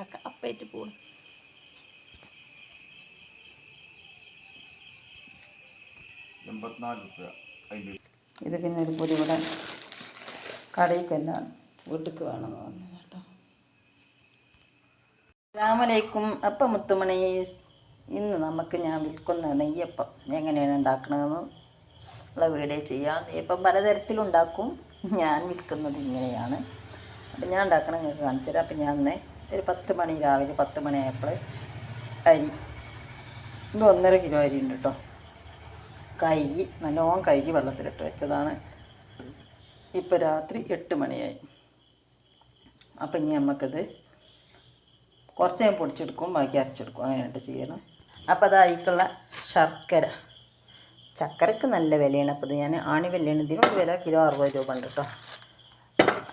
കാക്ക അപ്പേറ്റ് പോകും ഇത് പിന്നെ ഒരു പൊടി ഇവിടെ കടയിക്കല്ല വീട്ടിക്ക് വേണമെന്ന് പറഞ്ഞു കേട്ടോ. അസ്സാമലൈക്കും അപ്പം മുത്തുമണി ഇന്ന് നമുക്ക് ഞാൻ വിൽക്കുന്ന നെയ്യപ്പം എങ്ങനെയാണ് ഉണ്ടാക്കണതെന്ന് ഉള്ള വീഡിയോ ചെയ്യാം. നെയ്യപ്പം പലതരത്തിലുണ്ടാക്കും. ഞാൻ വിൽക്കുന്നത് ഇങ്ങനെയാണ്. അപ്പം ഞാൻ ഉണ്ടാക്കണം നിങ്ങൾക്ക് കാണിച്ചു തരാം അപ്പം ഞാൻ ഇന്ന് ഒരു പത്ത് മണി രാവിലെ പത്ത് മണിയായപ്പോൾ അരി ഇത് ഒന്നര കിലോ അരി ഉണ്ട് കേട്ടോ കൈകി നല്ലോണം കൈകി വെള്ളത്തിലിട്ട് വെച്ചതാണ്. ഇപ്പോൾ രാത്രി എട്ട് മണിയായി. അപ്പം ഇനി നമുക്കത് കുറച്ച് ഞാൻ പൊടിച്ചെടുക്കും ബാക്കി അരച്ചെടുക്കും. അങ്ങനെയായിട്ട് ചെയ്യണം. അപ്പോൾ അതായിക്കുള്ള ശർക്കര. ചക്കരക്ക് നല്ല വിലയാണ്. അപ്പോൾ ഞാൻ ആണി വിലയാണ്. ഇതിനൊരു വില കിലോ അറുപത് രൂപ ഉണ്ട് കേട്ടോ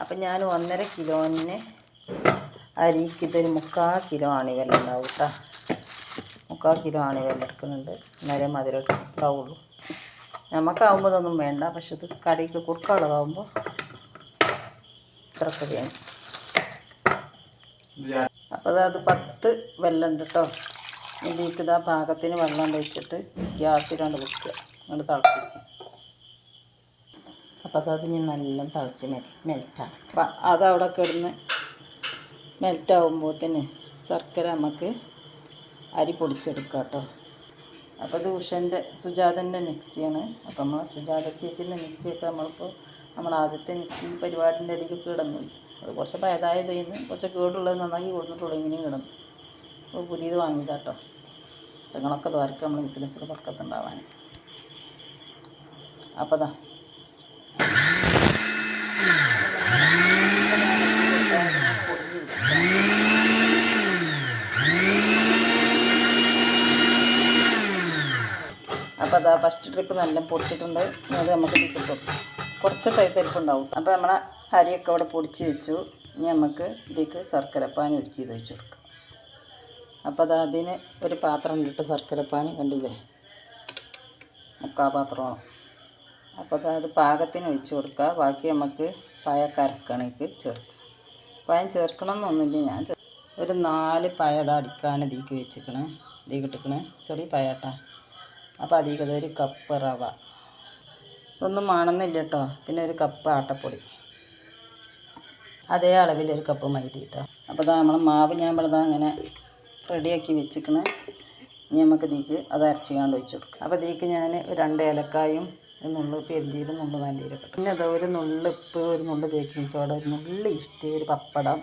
അപ്പം ഞാൻ ഒന്നര കിലോന് അരിക്ക് ഇതൊരു മുക്കാൽ കിലോ ആണി വില ഉണ്ടാവും കേട്ടോ മുക്കാൽ കിലോ ആണി വില എടുക്കുന്നുണ്ട് നേരെ മധുരം ഉണ്ടാവുള്ളൂ നമുക്കാവുമ്പോൾ ഇതൊന്നും വേണ്ട. പക്ഷെ ഇത് കടയ്ക്ക് കുറുക്കാളതാവുമ്പോൾ ഇത്രക്ക് വേണം. അപ്പോൾ അത് പത്ത് വെള്ളം ഉണ്ട് കേട്ടോ ഇതിലേക്ക് ഇതാ പാകത്തിന് വെള്ളം വെച്ചിട്ട് ഗ്യാസിലാണ്ട് വെക്കുക. അങ്ങോട്ട് തിളപ്പിച്ച്. അപ്പോൾ അത് ഞാൻ നല്ല തിളച്ച് മെൽ മെൽറ്റാണ് അപ്പം അതവിടെ കിടന്ന് മെൽറ്റാവുമ്പോഴത്തേന് ശർക്കര നമുക്ക് അരി പൊടിച്ചെടുക്കാം കേട്ടോ. അപ്പോൾ ഇത് ഉഷന്റെ സുജാതന്റെ മിക്സിയാണ്. അപ്പോൾ നമ്മൾ സുജാത ചേച്ചീന്റെ മിക്സിയൊക്കെ നമ്മളിപ്പോൾ നമ്മൾ ആദ്യത്തെ മിക്സി പരിപാടിന്റെ ഇടയ്ക്ക് കിടന്നു. അത് കുറച്ച് പയതായത് കഴിഞ്ഞ് കുറച്ച് കേടുള്ളത് നന്നാക്കി കൊടുത്തിട്ടുള്ളൂ ഇങ്ങനെയും കിടന്നു. അപ്പോൾ പുതിയത് വാങ്ങിയതാട്ടോ നിങ്ങളൊക്കെ ദ്വാരക്ക് നമ്മൾ ബിസിനസ്സിൽ പക്കത്തുണ്ടാവാൻ അപ്പോൾ അപ്പോൾ അതാ ഫസ്റ്റ് ട്രിപ്പ് നല്ല പൊടിച്ചിട്ടുണ്ട്. അത് നമുക്ക് കിട്ടും. കുറച്ച് തൈത്തരിപ്പുണ്ടാവും അപ്പോൾ നമ്മളെ അരിയൊക്കെ അവിടെ പൊടിച്ച് വെച്ചു. ഇനി നമുക്ക് ഇതിലേക്ക് ശർക്കരപ്പാനി ഒരുക്കി ഇത് വെച്ച് കൊടുക്കാം. അപ്പോൾ അത് അതിന് ഒരു പാത്രം ഇട്ട് പാൻ കണ്ടില്ലേ? മുക്കാ പാത്രമാണ്. അപ്പോൾ അത് പാകത്തിന് ഒഴിച്ച് കൊടുക്കുക ബാക്കി നമുക്ക് പയ കരക്കണേക്ക് ചേർക്കുക ചേർക്കണം എന്നൊന്നുമില്ല ഞാൻ ഒരു നാല് പയത അടിക്കാൻ ഇതിലേക്ക് വെച്ചിക്കണേ ഇതിലേക്ക് ഇട്ടിരിക്കണേ. ചെറിയ പയട്ടാ അപ്പോൾ അതിൽ ഒരു കപ്പ് റവ. ഇതൊന്നും മണന്നില്ല കേട്ടോ പിന്നെ ഒരു കപ്പ് ആട്ടപ്പൊടി. അതേ അളവിൽ ഒരു കപ്പ് മൈദ കേട്ടോ അപ്പോൾ ഇതാ നമ്മൾ മാവ് ഞാൻ ഇവിടെ അങ്ങനെ റെഡിയാക്കി വെച്ചിക്കണേ. ഇനി നമുക്ക് ഇതിക്ക് അത് അരച്ചുകൊണ്ട് വെച്ച് കൊടുക്കാം. അപ്പോൾ ഇതിക്ക് ഞാൻ രണ്ട് ഏലക്കായും ഒരു നുള്ള് പെരിഞ്ചീരും നുള്ളു നല്ലീരൊക്കെ പിന്നെ അത് ഒരു നുള്ള് ഉപ്പ് ഒരു നുള്ളു ബേക്കിംഗ് സോഡ ഒരു നുള്ളു ഇഷ്ടി ഒരു പപ്പടം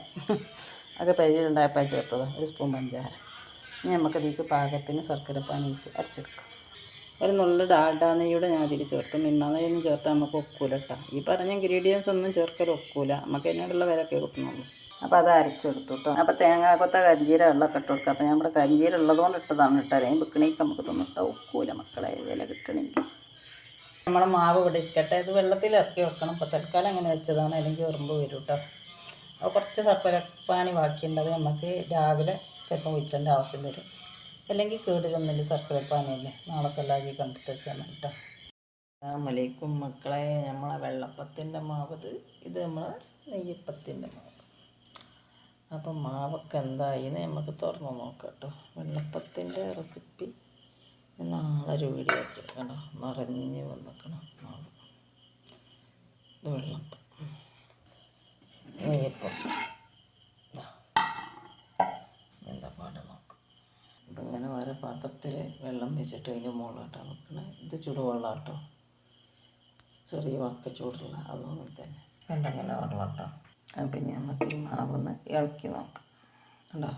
ഒക്കെ പരിചയമുണ്ടായപ്പോൾ ചേർത്തത്. ഒരു സ്പൂൺ പഞ്ചാര ഇനി നമുക്ക് ഇതിക്ക് പാകത്തിന് പാനി വെച്ച് അരച്ചെടുക്കാം. ഒരു നുള്ളു ഡാൽഡ ഞാൻ അതിൽ ചേർത്ത്. മിണ്ണ നെയ്യൊന്നും ചേർത്താൽ നമുക്ക് ഒക്കൂല കേട്ടോ ഈ പറഞ്ഞ ഇൻഗ്രീഡിയൻസ് ഒന്നും ചേർക്കൽ ഒക്കൂല. നമുക്ക് അതിനോടുള്ള വിലക്കെ കിട്ടുന്നുള്ളൂ അപ്പോൾ അത് അരച്ചെടുത്തു കേട്ടോ അപ്പോൾ തേങ്ങാക്കൊത്ത കരിഞ്ചീര വെള്ളമൊക്കെ ഇട്ട് കൊടുക്കുക അപ്പോൾ ഞാൻ ഇവിടെ ഉള്ളതുകൊണ്ട് ഇട്ടതാണ് ഇട്ടാൽ അല്ലെങ്കിൽ വിൽക്കണേക്ക് നമുക്ക് തോന്നിട്ട് ഒക്കൂല മക്കളെ. വില കിട്ടണമെങ്കിൽ നമ്മളെ മാവ് ഇവിടെ ഇരിക്കട്ടെ. ഇത് വെള്ളത്തിൽ ഇറക്കി വെക്കണം. ഇപ്പോൾ തൽക്കാലം അങ്ങനെ വെച്ചതാണ്. അല്ലെങ്കിൽ ഉറുമ്പ് വരും കേട്ടോ അപ്പോൾ കുറച്ച് സർപ്പരപ്പാനി ബാക്കിയുണ്ടത് നമുക്ക് രാവിലെ ചിലപ്പോൾ ഒഴിച്ചേണ്ട ആവശ്യം വരും. അല്ലെങ്കിൽ കേടുവന്നില്ല പാനല്ലേ നാളെ സല്ലാജി കണ്ടിട്ട് വെച്ചാൽ മതി കേട്ടോ അസ്സലാമലൈക്കും മക്കളെ. നമ്മളെ വെള്ളപ്പത്തിന്റെ മാവത് ഇത് നമ്മളെ നെയ്യപ്പത്തിന്റെ മാവ്. അപ്പം മാവൊക്കെ എന്തായിന്ന് നമുക്ക് തുറന്ന് നോക്കാം കേട്ടോ വെള്ളപ്പത്തിന്റെ റെസിപ്പി നാളെ ഒരു വീഡിയോ കേൾക്കണം നിറഞ്ഞ് വന്നിക്കണം മാവ്. ഇത് വെള്ളപ്പം. നെയ്യപ്പം ദാ. എന്താ പാട് നോക്കാം അപ്പം ഇങ്ങനെ ഓരോ പാത്രത്തിൽ വെള്ളം വെച്ചിട്ട് അതിന്റെ മുകളിലോട്ടാണ് വെക്കണേ. ഇത് ചുടുവെള്ളം കേട്ടോ ചെറിയ വക്ക ചൂടുള്ള അതുപോലെ തന്നെ. കണ്ടങ്ങനെ വെള്ളം കേട്ടോ അപ്പം ഇനി നമുക്ക് ഈ മാവൊന്ന് ഇളക്കി നോക്കാം. കണ്ടോ?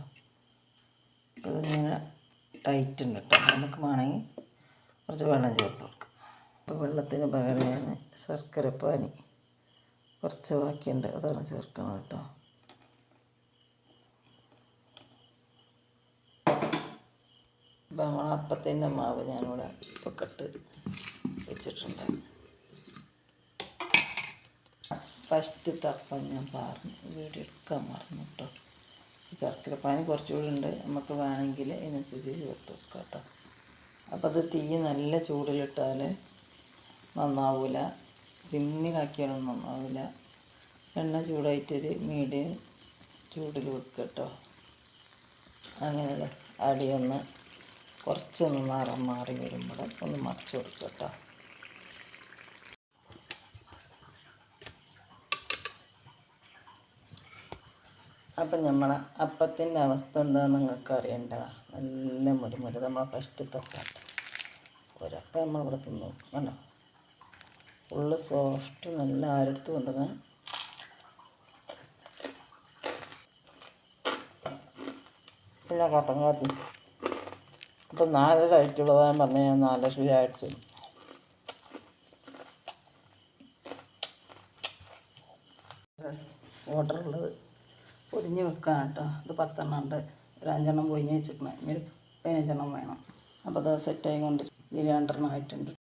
അപ്പോൾ ഇതിങ്ങനെ ടൈറ്റ് ഉണ്ട് കേട്ടോ നമുക്ക് വേണമെങ്കിൽ കുറച്ച് വെള്ളം ചേർത്ത് കൊടുക്കാം. അപ്പോൾ വെള്ളത്തിന് പകരം ഞാൻ ശർക്കരപ്പാനി കുറച്ച് ബാക്കിയുണ്ട്. അതാണ് ചേർക്കണം കേട്ടോ നമ്മൾ അപ്പത്തിന്റെ മാവ് ഞാനിവിടെ പൊക്കട്ട് വെച്ചിട്ടുണ്ട്. ഫസ്റ്റ് തപ്പം ഞാൻ പറഞ്ഞു വീഡിയോ എടുക്കാൻ മറന്നു കേട്ടോ ശർക്കരപ്പാനി കുറച്ചുകൂടി ഉണ്ട് നമുക്ക് വേണമെങ്കിൽ അതിനനുസരിച്ച് ചേർത്ത് വെക്കാം കേട്ടോ. അപ്പോൾ അത് തീ നല്ല ചൂടിലിട്ടാൽ നന്നാവില്ല സിമ്മിലാക്കിയാലും നന്നാവില്ല എണ്ണ ചൂടായിട്ടൊരു മീഡിയം ചൂടിൽ വെക്കുക കേട്ടോ അങ്ങനെ അടിയൊന്ന് കുറച്ചൊന്ന് നിറം മാറി വരുമ്പോൾ ഒന്ന് മറിച്ച് കൊടുക്കട്ടോ കേട്ടോ. അപ്പം നമ്മളെ അപ്പത്തിന്റെ അവസ്ഥ എന്താണെന്ന് നിങ്ങൾക്ക് അറിയണ്ട. നല്ല മുരുമുരു. നമ്മൾ ഫസ്റ്റ് തട്ടാട്ട. ഒരപ്പം നമ്മളിവിടെ തിന്നു. കണ്ടോ? ഫുള്ള് സോഫ്റ്റ് നല്ല ആരെടുത്ത് കൊണ്ടുവന്ന് പിന്നെ കട്ടൻ കാപ്പി അപ്പം നാലര പറഞ്ഞു കഴിഞ്ഞാൽ നാല് ഞാൻ ആയിട്ട്. ശരിയായിട്ട് ഓർഡറുള്ളത് പൊതിഞ്ഞ് വെക്കാം കേട്ടോ. ഇത് പത്തെണ്ണം ഉണ്ട്. ഒരു അഞ്ചെണ്ണം പൊതിഞ്ഞ് വെച്ചിട്ടുണ്ട്. ഇനി ഒരു പതിനഞ്ചെണ്ണം വേണം. അപ്പോൾ അത് സെറ്റായി കൊണ്ട് ഇതിൽ രണ്ടെണ്ണം ആയിട്ടുണ്ട്.